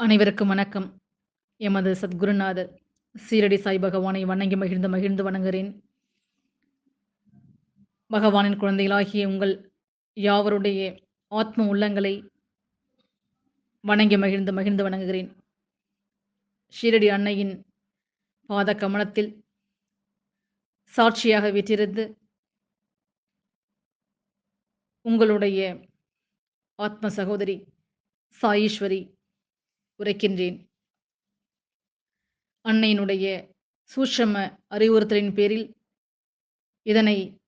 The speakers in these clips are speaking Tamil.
அனைவருக்கும் வணக்கம். எமது சத்குருநாதர் சீரடி சாய் பகவானை வணங்கி மகிழ்ந்து மகிழ்ந்து வணங்குகிறேன். பகவானின் குழந்தைகளாகிய உங்கள் யாவருடைய ஆத்ம உள்ளங்களை வணங்கி மகிழ்ந்து மகிழ்ந்து வணங்குகிறேன். ஷீரடி அன்னையின் பாத கமலத்தில் சாட்சியாக வீற்றிருந்து உங்களுடைய ஆத்ம சகோதரி சாயீஸ்வரி உரைக்கின்றேன். அன்னையினுடைய சூட்சம அறிவுறுத்தலின் பேரில் இதனை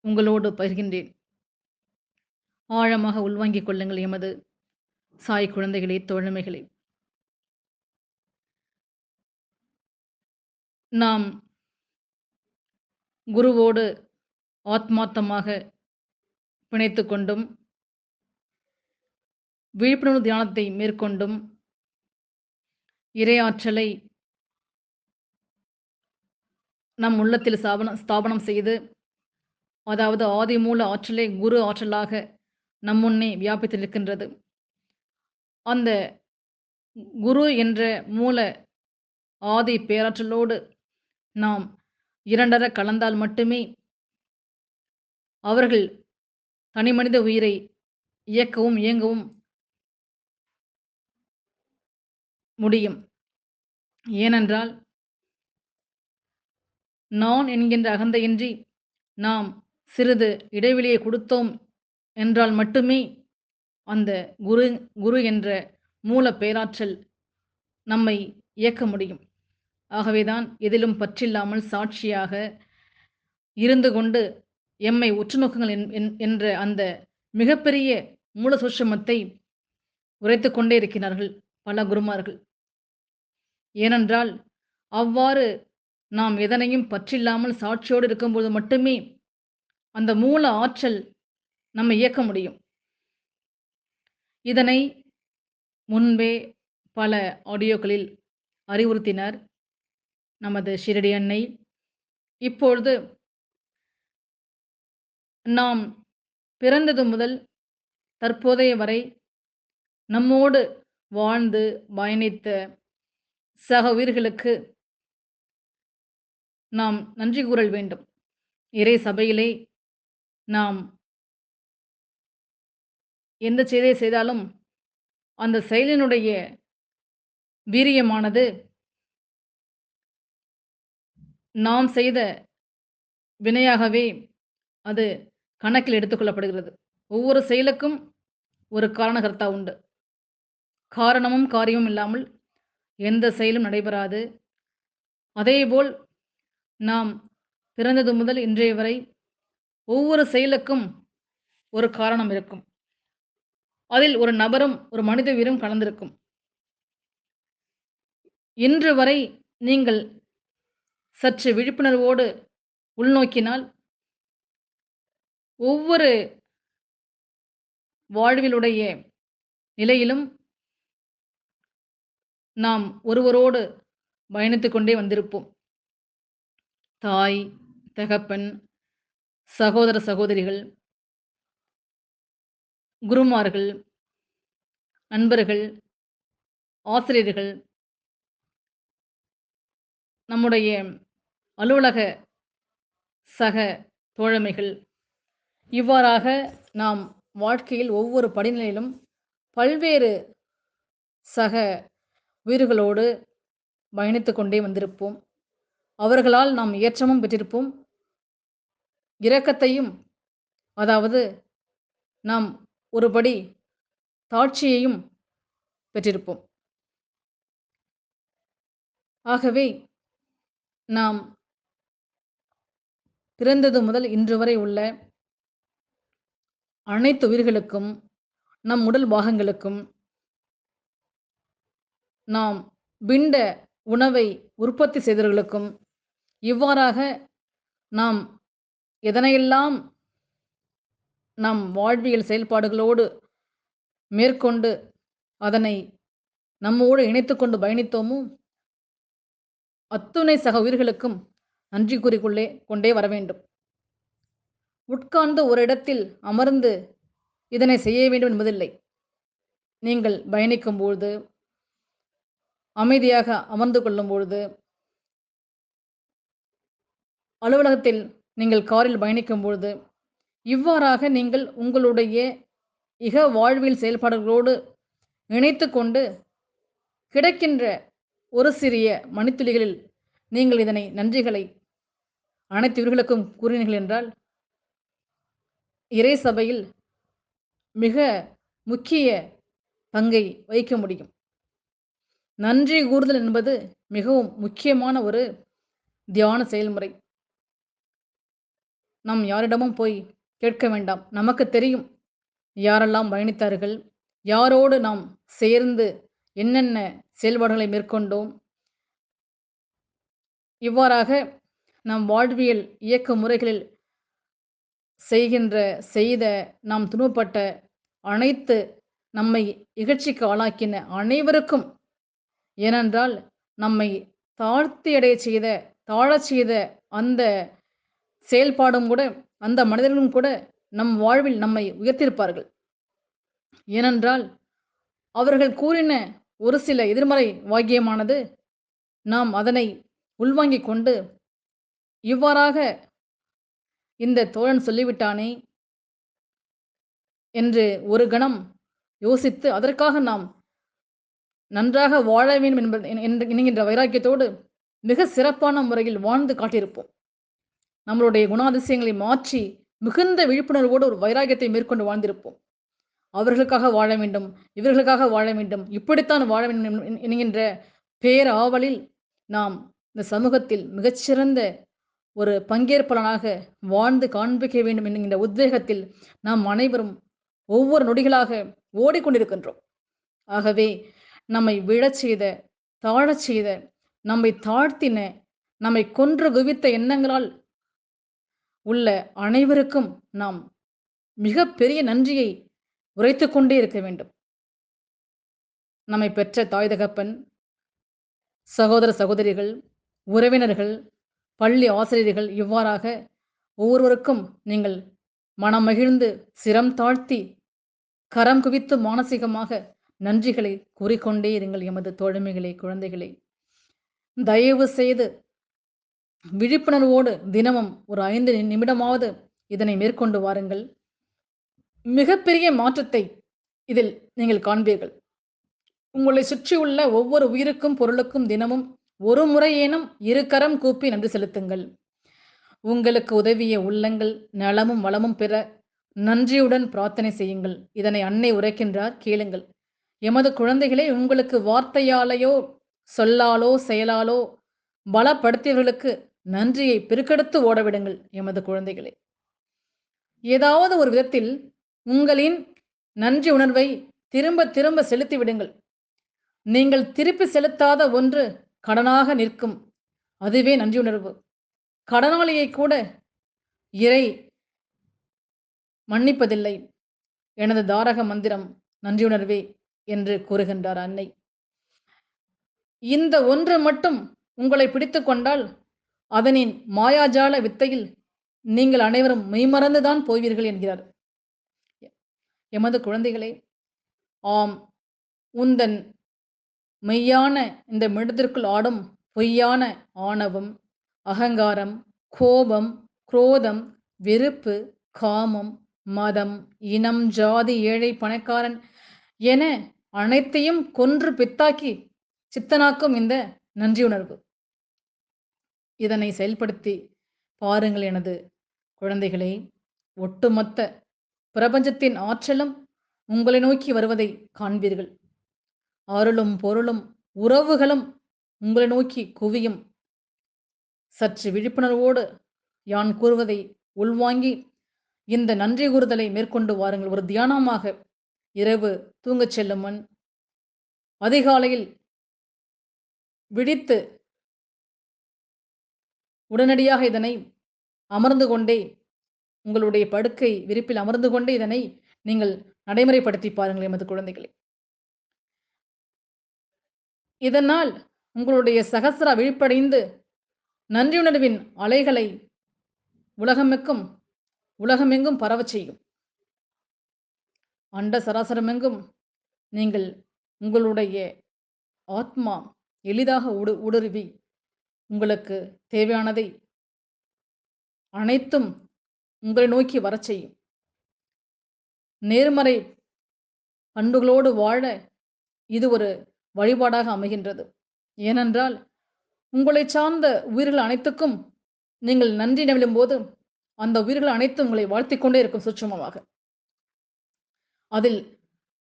உங்களோடு பகிர்கின்றேன். ஆழமாக உள்வாங்கிக் கொள்ளுங்கள் எமது சாய் குழந்தைகளே, தோழமைகளே. நாம் குருவோடு ஆத்மார்த்தமாக பிணைத்து கொண்டும் விழிப்புணர்வு தியானத்தை மேற்கொண்டும் இறையாற்றலை நம் உள்ளத்தில் ஸ்தாபனம் ஸ்தாபனம் செய்து அதாவது ஆதி மூல ஆற்றலை குரு ஆற்றலாக நம் முன்னே வியாபித்து நிற்கின்றது. அந்த குரு என்ற மூல ஆதி பேராற்றலோடு நாம் இரண்டற கலந்தால் மட்டுமே அவர்கள் தனிமனித உயிரை இயக்கவும், இயங்கவும் முடியும். ஏனென்றால் நான் என்கின்ற அகந்தையின்றி நாம் சிறிது இடைவெளியை கொடுத்தோம் என்றால் மட்டுமே அந்த குரு குரு என்ற மூல பேராற்றல் நம்மை இயக்க முடியும். ஆகவேதான் எதிலும் பற்றில்லாமல் சாட்சியாக இருந்து கொண்டு எம்மை உற்று நோக்குங்கள் என் என் என்ற அந்த மிகப்பெரிய மூல சூட்சுமத்தை உரைத்து கொண்டே இருக்கிறார்கள் பல குருமார்கள். ஏனென்றால் அவ்வாறு நாம் எதனையும் பற்றில்லாமல் சாட்சியோடு இருக்கும்போது மட்டுமே அந்த மூல ஆற்றல் நம்ம இயக்க முடியும். இதனை முன்பே பல ஆடியோக்களில் அறிவுறுத்தினர் நமது ஷிரடி அன்னை. இப்பொழுது நாம் பிறந்தது முதல் தற்போதைய வரை நம்மோடு வாழ்ந்து பயணித்த சக உயிர்களுக்கு நாம் நன்றி கூறல் வேண்டும். இறை சபையிலே நாம் எந்த செயலை செய்தாலும் அந்த செயலினுடைய வீரியமானது நாம் செய்த வினையாகவே அது கணக்கில் எடுத்துக்கொள்ளப்படுகிறது. ஒவ்வொரு செயலுக்கும் ஒரு காரணகர்த்தா உண்டு. காரணமும், காரியமும் இல்லாமல் எந்த செயலும் நடைபெறாது. அதேபோல் நாம் பிறந்தது முதல் இன்றைய வரை ஒவ்வொரு செயலுக்கும் ஒரு காரணம் இருக்கும். அதில் ஒரு நபரும், ஒரு மனித உயிரும் கலந்திருக்கும். இன்று வரை நீங்கள் சற்று விழிப்புணர்வோடு உள்நோக்கினால் ஒவ்வொரு வாழ்விலுடைய நிலையிலும் நாம் ஒருவரோடு பயணித்து கொண்டே வந்திருப்போம். தாய், தகப்பன், சகோதர, சகோதரிகள், குருமார்கள், நண்பர்கள், ஆசிரியர்கள், நம்முடைய அலுவலக சக தோழமைகள், இவ்வாறாக நாம் வாழ்க்கையில் ஒவ்வொரு படிநிலையிலும் பல்வேறு சக உயிர்களோடு பயணித்து கொண்டே வந்திருப்போம். அவர்களால் நாம் ஏற்றமும் பெற்றிருப்போம். இரக்கத்தையும் அதாவது நாம் ஒருபடி தாட்சியையும் பெற்றிருப்போம். ஆகவே நாம் பிறந்தது முதல் இன்று வரை உள்ள அனைத்து உயிர்களுக்கும், நம் உடல் பாகங்களுக்கும் நாம் பிண்ட உணவை உற்பத்தி செய்தவர்களுக்கும், இவ்வாறாக நாம் எதனையெல்லாம் நம் வாழ்வியல் செயல்பாடுகளோடு மேற்கொண்டு அதனை நம்மோடு இணைத்துக்கொண்டு பயணித்தோமோ, அத்துணை சக உயிர்களுக்கும் நன்றி கூறிக்கொள்ளே கொண்டே வர வேண்டும். உட்கார்ந்து ஒரு இடத்தில் அமர்ந்து இதனை செய்ய வேண்டும் என்பதில்லை. நீங்கள் பயணிக்கும்போது அமைதியாக அமர்ந்து கொள்ளும் பொழுது அலுவலகத்தில் நீங்கள் காரில் பயணிக்கும் பொழுது இவ்வாறாக நீங்கள் உங்களுடைய இக வாழ்வியல் செயல்பாடுகளோடு இணைத்து கொண்டு கிடைக்கின்ற ஒரு சிறிய மணித்துளிகளில் நீங்கள் இதனை நன்றிகளை அனைத்து இவர்களுக்கும் கூறினீர்கள் என்றால் இறை சபையில் மிக முக்கிய பங்கை வகிக்க முடியும். நன்றி கூறுதல் என்பது மிகவும் முக்கியமான ஒரு தியான செயல்முறை. நாம் யாரிடமும் போய் கேட்க வேண்டாம். நமக்கு தெரியும் யாரெல்லாம் பயணித்தார்கள். யாரோடு நாம் சேர்ந்து என்னென்ன செயல்பாடுகளை மேற்கொண்டோம். இவ்வாறாக நம் வாழ்வியல் இயக்க முறைகளில் செய்கின்ற செய்த நாம் துணுப்பட்ட அனைத்து நம்மை இகழ்ச்சிக்கு ஆளாக்கின அனைவருக்கும் ஏனென்றால் நம்மை தாழ்த்தி அடைய செய்த தாழச் செய்த அந்த செயல்பாடும் கூட அந்த மனிதர்களும் கூட நம் வாழ்வில் நம்மை உயர்த்தியிருப்பார்கள். ஏனென்றால் அவர்கள் கூறின ஒரு சில எதிர்மறை வாக்கியமானது நாம் அதனை உள்வாங்கிக் கொண்டு இவ்வாறாக இந்த தோழன் சொல்லிவிட்டானே என்று ஒரு கணம் யோசித்து அதற்காக நாம் நன்றாக வாழ வேண்டும் என்பது என்ற- என்கின்ற வைராக்கியத்தோடு மிக சிறப்பான முறையில் வாழ்ந்து காட்டியிருப்போம். நம்மளுடைய குணாதிசயங்களை மாற்றி மிகுந்த விழிப்புணர்வோடு ஒரு வைராகியத்தை மேற்கொண்டு வாழ்ந்திருப்போம். அவர்களுக்காக வாழ வேண்டும் இவர்களுக்காக வாழ வேண்டும் இப்படித்தான் வாழ வேண்டும் என்- என்கின்ற பேராவலில் நாம் இந்த சமூகத்தில் மிகச்சிறந்த ஒரு பங்கேற்பாளனாக வாழ்ந்து காண்பிக்க வேண்டும் என்கின்ற உத்வேகத்தில் நாம் அனைவரும் ஒவ்வொரு நொடிகளாக ஓடிக்கொண்டிருக்கின்றோம். ஆகவே நம்மை விழச் செய்த தாழச் செய்த நம்மை தாழ்த்தின நம்மை கொன்று குவித்த எண்ணங்களால் உள்ள அனைவருக்கும் நாம் மிக பெரிய நன்றியை உரைத்து கொண்டே இருக்க வேண்டும். நம்மை பெற்ற தாய் தகப்பன் சகோதர சகோதரிகள் உறவினர்கள் பள்ளி ஆசிரியர்கள் இவ்வாறாக ஒவ்வொருவருக்கும் நீங்கள் மனம் மகிழ்ந்து சிரம் தாழ்த்தி கரம் குவித்து மானசீகமாக நன்றிகளை கூறிக்கொண்டே இருங்கள் எமது தோழமைகளே குழந்தைகளே. தயவு செய்து விழிப்புணர்வோடு தினமும் ஒரு ஐந்து நிமிடமாவது இதனை மேற்கொண்டு வாருங்கள். மிகப்பெரிய மாற்றத்தை இதில் நீங்கள் காண்பீர்கள். உங்களை சுற்றியுள்ள ஒவ்வொரு உயிருக்கும் பொருளுக்கும் தினமும் ஒரு முறையேனும் இரு கரம் கூப்பி நன்றி செலுத்துங்கள். உங்களுக்கு உதவிய உள்ளங்கள் நலமும் வளமும் பெற நன்றியுடன் பிரார்த்தனை செய்யுங்கள். இதனை அன்னை உரைக்கின்றார் கேளுங்கள். எமது குழந்தைகளை உங்களுக்கு வார்த்தையாலேயோ சொல்லாலோ செயலாலோ பலப்படுத்தியவர்களுக்கு நன்றியை பெருக்கெடுத்து ஓடவிடுங்கள் எமது குழந்தைகளே. ஏதாவது ஒரு விதத்தில் உங்களின் நன்றி உணர்வை திரும்ப திரும்ப செலுத்தி விடுங்கள் நீங்கள் திருப்பி செலுத்தாத ஒன்று கடனாக நிற்கும். அதுவே நன்றி உணர்வு. கடனாளியை கூட இறை மன்னிப்பதில்லை. எனது தாரக மந்திரம் நன்றியுணர்வே என்று கூறுகின்றார் அன்னை. இந்த ஒன்று மட்டும் உங்களை பிடித்து கொண்டால் அதனின் மாயாஜால வித்தையில் நீங்கள் அனைவரும் மெய்மறந்துதான் போவீர்கள் என்கிறார். எமது குழந்தைகளே ஆம் உந்தன் மெய்யான இந்த மிடத்திற்குள் ஆடும் பொய்யான ஆணவம் அகங்காரம் கோபம் குரோதம் வெறுப்பு காமம் மதம் இனம் ஜாதி ஏழை பணக்காரன் என அனைத்தையும் கொன்று பித்தாக்கி சித்தனாக்கும் இந்த நன்றியுணர்வு இதனை செயல்படுத்தி பாருங்கள் எனது குழந்தைகளே ஒட்டுமொத்த பிரபஞ்சத்தின் ஆற்றலும் உங்களை நோக்கி வருவதை காண்பீர்கள். அருளும் பொருளும் உறவுகளும் உங்களை நோக்கி குவியும். சற்று விழிப்புணர்வோடு யான் கூறுவதை உள்வாங்கி இந்த நன்றி கூறுதலை மேற்கொண்டு வாருங்கள். ஒரு தியானமாக இரவு தூங்கச் செல்லும் முன் அதிகாலையில் விழித்து உடனடியாக இதனை அமர்ந்து கொண்டே உங்களுடைய படுக்கை விரிப்பில் அமர்ந்து கொண்டே இதனை நீங்கள் நடைமுறைப்படுத்தி பாருங்கள் எமது குழந்தைகளை. இதனால் உங்களுடைய சகசரா விழிப்படைந்து நன்றியுணர்வின் அலைகளை உலகமெக்கும் உலகமெங்கும் பரவச் செய்யும். அண்ட சராசரமெங்கும் நீங்கள் உங்களுடைய ஆத்மா எளிதாக ஊடு ஊடுருவி உங்களுக்கு தேவையானதை அனைத்தும் உங்களை நோக்கி வரச் செய்யும். நேர்மறை பண்புகளோடு வாழ இது ஒரு வழிபாடாக அமைகின்றது. ஏனென்றால் உங்களை சார்ந்த உயிர்கள் அனைத்துக்கும் நீங்கள் நன்றி நவிழும் போது அந்த உயிர்கள் அனைத்தும் உங்களை வாழ்த்திக்கொண்டே இருக்கும் சுட்சமமாக. அதில்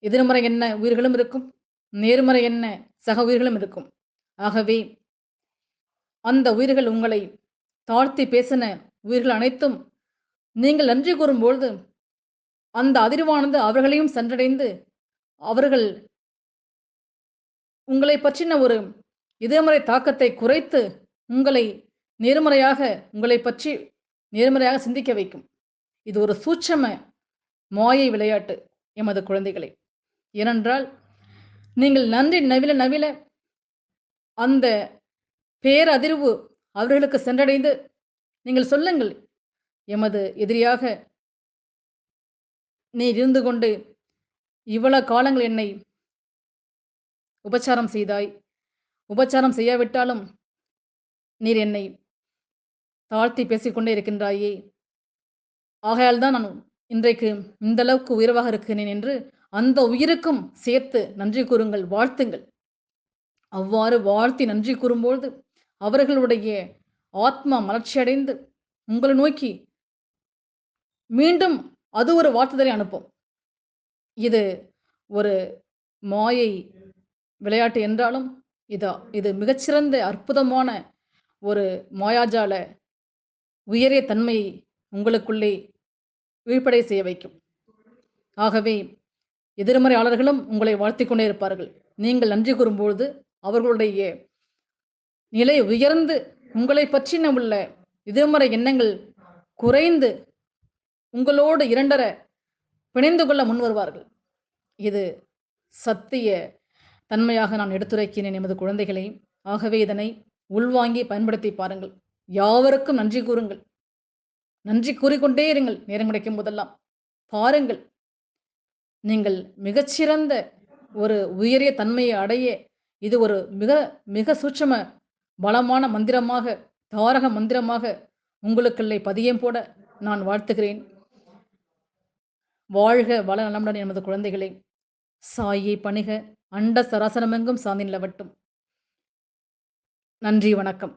எதிர்மறை என்ன உயிர்களும் இருக்கும் நேர்மறை என்ன சக உயிர்களும் இருக்கும். ஆகவே அந்த உயிர்கள் உங்களை தாழ்த்தி பேசின உயிர்கள் அனைத்தும் நீங்கள் நன்றி கூறும்பொழுது அந்த அதிர்வானது அவர்களையும் சென்றடைந்து அவர்கள் உங்களை பற்றின ஒரு எதிர்மறை தாக்கத்தை குறைத்து உங்களை நேர்மறையாக உங்களை பற்றி நேர்மறையாக சிந்திக்க வைக்கும். இது ஒரு சூட்சம மாயை விளையாட்டு. எமது குழந்தைகளை. ஏனென்றால் நீங்கள் நன்றி நவில நவில அந்த பேரதிர்வு அவர்களுக்கு சென்றடைந்து நீங்கள் சொல்லுங்கள் எமது எதிரியாக நீ இருந்து கொண்டு இவ்வளவு காலங்கள் என்னை உபச்சாரம் செய்தாய். உபச்சாரம் செய்யாவிட்டாலும் நீர் என்னை தாழ்த்தி பேசிக்கொண்டே இருக்கின்றாயே. ஆகையால் தான் நான் இன்றைக்கு இந்த அளவுக்கு உயர்வாக இருக்கிறேன் என்று அந்த உயிருக்கும் சேர்த்து நன்றி கூறுங்கள் வாழ்த்துங்கள். அவ்வாறு வாழ்த்தி நன்றி கூறும்பொழுது அவர்களுடைய ஆத்மா மலர்ச்சியடைந்து உங்களை நோக்கி மீண்டும் அது ஒரு வாழ்த்துதலை அனுப்பும். இது ஒரு மாயை விளையாட்டு என்றாலும் இதா இது மிகச்சிறந்த அற்புதமான ஒரு மாயாஜால உயரிய தன்மையை உங்களுக்குள்ளே விழிப்படை செய்ய வைக்கும். ஆகவே எதிர்மறையாளர்களும் உங்களை வாழ்த்தி கொண்டே இருப்பார்கள். நீங்கள் நன்றி கூறும்பொழுது அவர்களுடைய நிலை உயர்ந்து உங்களை பற்றின உள்ள எதிர்மறை எண்ணங்கள் குறைந்து உங்களோடு இரண்டர பிணைந்து கொள்ள முன் வருவார்கள். இது சத்திய தன்மையாக நான் எடுத்துரைக்கிறேன் எமது குழந்தைகளை. ஆகவே இதனை உள்வாங்கி பயன்படுத்தி பாருங்கள். யாவருக்கும் நன்றி கூறுங்கள். நன்றி கூறிக்கொண்டே இருங்கள். நேரம் கிடைக்கும் போதெல்லாம். பாருங்கள். நீங்கள் மிகச்சிறந்த ஒரு உயரிய தன்மையை அடைய இது ஒரு மிக மிக சூட்சம பலமான மந்திரமாக தாரக மந்திரமாக உங்களுக்குள்ளே பதியம் போட நான் வாழ்த்துகிறேன். வாழ்க வள நலமுடன் எமது குழந்தைகளை. சாயை பணிக. அண்ட சராசரமெங்கும் சாந்தி நிலவட்டும். நன்றி வணக்கம்.